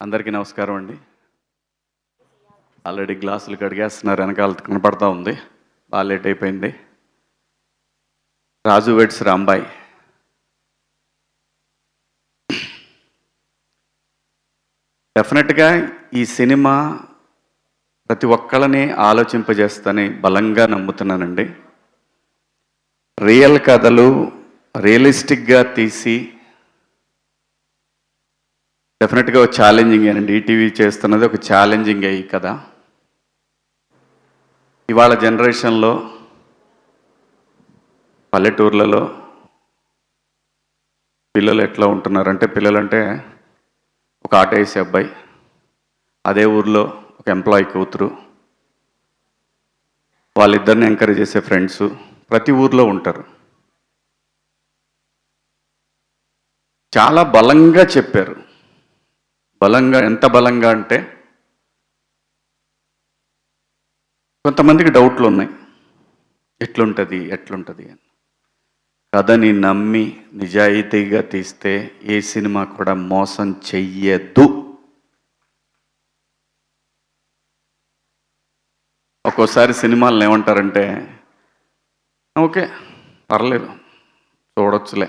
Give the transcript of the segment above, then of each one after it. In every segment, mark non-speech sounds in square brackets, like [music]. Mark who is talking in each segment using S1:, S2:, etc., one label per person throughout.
S1: అందరికీ నమస్కారం అండి. ఆల్రెడీ గ్లాసులు కడిగేస్తున్నారు వెనకాల కనపడతా ఉంది. బాగా లేట్ అయిపోయింది. రాజు వెడ్స్ రాంబాయ్. డెఫినెట్గా ఈ సినిమా ప్రతి ఒక్కళ్ళని ఆలోచింపజేస్తని బలంగా నమ్ముతున్నానండి. రియల్ కథలు రియలిస్టిక్గా తీసి డెఫినెట్గా ఒక ఛాలెంజింగ్ అండి. ఈటీవీ చేస్తున్నది ఒక ఛాలెంజింగ్ అయ్యి కదా ఇవాళ జనరేషన్లో పల్లెటూర్లలో పిల్లలు ఎట్లా ఉంటున్నారంటే పిల్లలంటే ఒక ఆట వేసే అబ్బాయి అదే ఊర్లో ఒక ఎంప్లాయీ కూతురు వాళ్ళిద్దరిని ఎంకరేజ్ చేసే ఫ్రెండ్స్ ప్రతి ఊర్లో ఉంటారు. చాలా బలంగా చెప్పారు. బలంగా ఎంత బలంగా అంటే కొంతమందికి డౌట్లు ఉన్నాయి ఎట్లుంటుంది ఎట్లుంటుంది అని. కథని నమ్మి నిజాయితీగా తీస్తే ఏ సినిమా కూడా మోసం చెయ్యదు. ఒక్కోసారి సినిమాలను ఏమంటారంటే ఓకే పర్లేదు చూడొచ్చులే.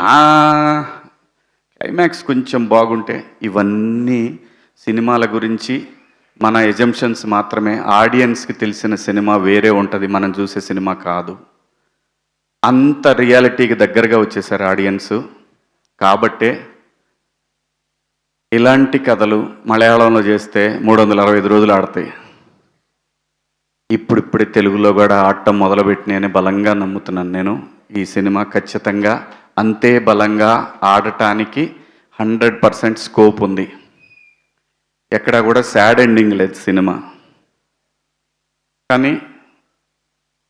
S1: ఆ, క్లైమాక్స్ కొంచెం బాగుంటే ఇవన్నీ సినిమాల గురించి మన ఎజంప్షన్స్ మాత్రమే. ఆడియన్స్కి తెలిసిన సినిమా వేరే ఉంటుంది మనం చూసే సినిమా కాదు. అంత రియాలిటీకి దగ్గరగా వచ్చేసారు ఆడియన్స్ కాబట్టే ఇలాంటి కథలు మలయాళంలో చేస్తే మూడు వందల అరవై ఐదు రోజులు ఆడతాయి. ఇప్పుడిప్పుడే తెలుగులో కూడా ఆడటం మొదలుపెట్టినాయని బలంగా నమ్ముతున్నాను నేను. ఈ సినిమా ఖచ్చితంగా అంతే బలంగా ఆడటానికి హండ్రెడ్ పర్సెంట్ స్కోప్ ఉంది. ఎక్కడ కూడా సాడ్ ఎండింగ్ లేదు సినిమా. కానీ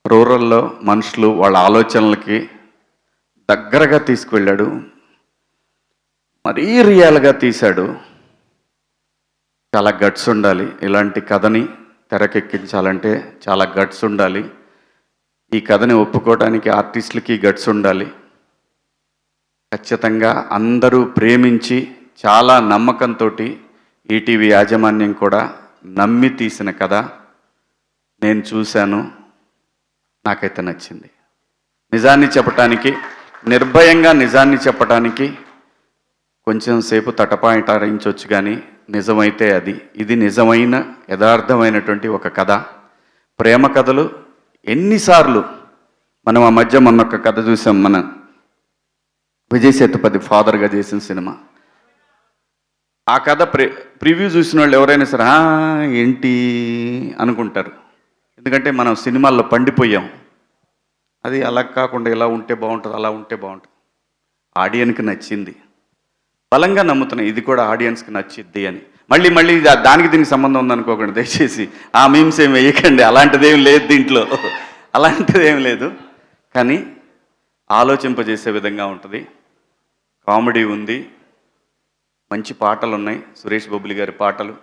S1: రూరల్లో మనుషులు వాళ్ళ ఆలోచనలకి దగ్గరగా తీసుకువెళ్ళాడు. మరీ రియల్గా తీశాడు. చాలా గట్స్ ఉండాలి. ఇలాంటి కథని తెరకెక్కించాలంటే చాలా గట్స్ ఉండాలి. ఈ కథని ఒప్పుకోవడానికి ఆర్టిస్టులకి గట్స్ ఉండాలి. ఖచ్చితంగా అందరూ ప్రేమించి చాలా నమ్మకంతో ఈటీవీ యాజమాన్యం కూడా నమ్మి తీసిన కథ నేను చూశాను. నాకైతే నచ్చింది. నిజాన్ని చెప్పటానికి నిర్భయంగా నిజాన్ని చెప్పటానికి కొంచెం సేపు తటపాయింటారించవచ్చు కానీ నిజమైతే అది. ఇది నిజమైన యథార్థమైనటువంటి ఒక కథ. ప్రేమ కథలు ఎన్నిసార్లు మనం ఆ మధ్య మొన్న ఒక కథ చూసాం మనం విజయ్ సేతుపతి ఫాదర్గా చేసిన సినిమా. ఆ కథ ప్రి ప్రివ్యూ చూసిన వాళ్ళు ఎవరైనా సరే ఏంటి? అనుకుంటారు. ఎందుకంటే మనం సినిమాల్లో పండిపోయాం. అది అలా కాకుండా ఇలా ఉంటే బాగుంటుంది అలా ఉంటే బాగుంటుంది. ఆడియన్కి నచ్చింది. బలంగా నమ్ముతున్నాయి ఇది కూడా ఆడియన్స్కి నచ్చిద్ది అని. మళ్ళీ మళ్ళీ దానికి దీనికి సంబంధం ఉందనుకోకండి దయచేసి. ఆ మీమ్స్ ఏం వేయకండి అలాంటిదేం లేదు దీంట్లో. [laughs] అలాంటిదేం లేదు. కానీ ఆలోచింపజేసే విధంగా ఉంటుంది. కామెడీ ఉంది. మంచి పాటలు ఉన్నాయి సురేష్ బొబ్బిలి గారి పాటలు.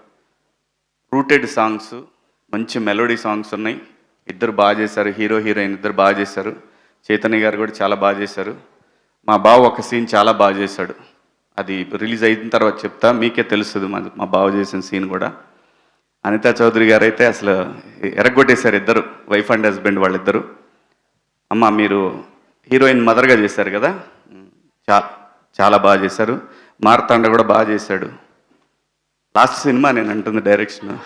S1: రూటెడ్ సాంగ్స్ మంచి మెలోడీ సాంగ్స్ ఉన్నాయి. ఇద్దరు బాగా చేశారు. హీరో హీరోయిన్ ఇద్దరు బాగా చేశారు. చైతన్య గారు కూడా చాలా బాగా చేశారు. మా బావ ఒక సీన్ చాలా బాగా చేశాడు. అది రిలీజ్ అయిన తర్వాత చెప్తా. మీకే తెలుస్తుంది మా మా బావ చేసిన సీన్ కూడా. అనితా చౌదరి గారు అయితే అసలు ఎరగొట్టేశారు ఇద్దరు. వైఫ్ అండ్ హస్బెండ్ వాళ్ళిద్దరు. అమ్మ మీరు హీరోయిన్ మదర్గా చేశారు కదా? చా చాలా బాగా చేశారు. మార్తాండ కూడా బాగా చేశాడు. లాస్ట్ సినిమా నేను అంటుంది డైరెక్షన్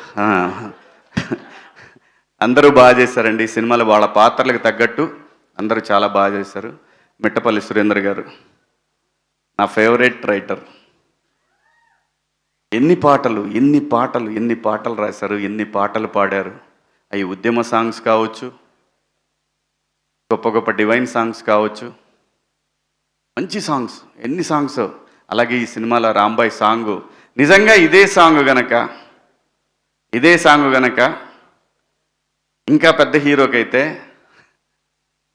S1: అందరూ బాగా చేశారండి. ఈ సినిమాలో వాళ్ళ పాత్రలకు తగ్గట్టు అందరూ చాలా బాగా చేశారు. మిట్టపల్లి సురేందర్ గారు నా ఫేవరెట్ రైటర్ ఎన్ని పాటలు ఎన్ని పాటలు ఎన్ని పాటలు రాశారు ఎన్ని పాటలు పాడారు. అవి ఉద్యమ సాంగ్స్ కావచ్చు గొప్ప గొప్ప డివైన్ సాంగ్స్ కావచ్చు. మంచి సాంగ్స్ ఎన్ని సాంగ్స్ అలాగే ఈ సినిమాలో రాంబాయ్ సాంగ్. నిజంగా ఇదే సాంగ్ గనక ఇదే సాంగ్ గనక ఇంకా పెద్ద హీరోకైతే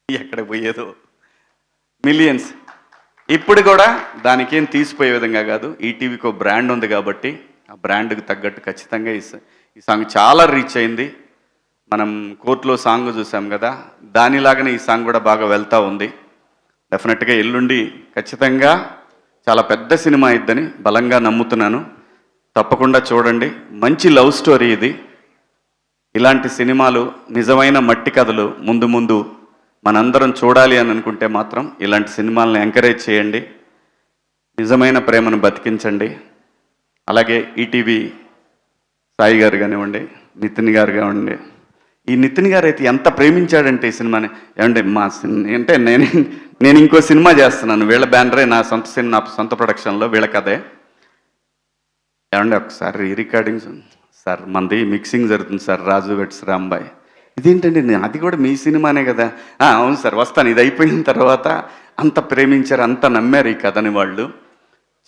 S1: ఎక్కడ పోయేదో. మిలియన్స్ ఇప్పుడు కూడా దానికేం తీసిపోయే విధంగా కాదు. ఈటీవీకి ఒక బ్రాండ్ ఉంది కాబట్టి ఆ బ్రాండ్కి తగ్గట్టు ఖచ్చితంగా ఈ సాంగ్ చాలా రీచ్ అయింది. మనం కోర్టులో సాంగ్ చూసాం కదా దానిలాగానే ఈ సాంగ్ కూడా బాగా వెళ్తూ ఉంది. డెఫినెట్గా ఎల్లుండి ఖచ్చితంగా చాలా పెద్ద సినిమా ఇద్దని బలంగా నమ్ముతున్నాను. తప్పకుండా చూడండి. మంచి లవ్ స్టోరీ ఇది. ఇలాంటి సినిమాలు నిజమైన మట్టి కథలు ముందు ముందు మనందరం చూడాలి అని అనుకుంటే మాత్రం ఇలాంటి సినిమాలను ఎంకరేజ్ చేయండి. నిజమైన ప్రేమను బతికించండి. అలాగే ఈటీవీ సాయి గారు కానివ్వండి నితిన్ గారు కానివ్వండి ఈ నితిన్ గారు అయితే ఎంత ప్రేమించాడంటే ఈ సినిమాని? ఏమంటే మా సినిమా అంటే నేను నేను ఇంకో సినిమా చేస్తున్నాను. వీళ్ళ బ్యానరే నా సొంత సినిమా నా సొంత ప్రొడక్షన్లో వీళ్ళ కథే. ఏమండి ఒకసారి రీ రికార్డింగ్స్ సార్ మనది మిక్సింగ్ జరుగుతుంది సార్ రాజు వెట్స్ రాంబాయ్. ఇదేంటండి నేను అది కూడా మీ సినిమానే కదా? అవును సార్ వస్తాను. ఇది అయిపోయిన తర్వాత అంత ప్రేమించారు అంత నమ్మారు ఈ కథని వాళ్ళు.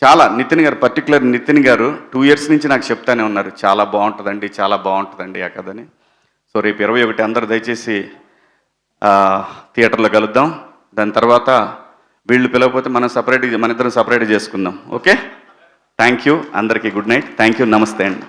S1: చాలా నితిన్ గారు పర్టికులర్ నితిన్ గారు టూ ఇయర్స్ నుంచి నాకు చెప్తానే ఉన్నారు చాలా బాగుంటుందండి చాలా బాగుంటుందండి ఆ కథని. సో రేపు ఇరవై ఒకటి అందరు దయచేసి థియేటర్లో కలుద్దాం. దాని తర్వాత వీళ్ళు పిలవకపోతే మనం సపరేట్ మన ఇద్దరం సపరేట్ చేసుకుందాం. ఓకే? థ్యాంక్ యూ అందరికీ గుడ్ నైట్ థ్యాంక్ యూ నమస్తే అండి.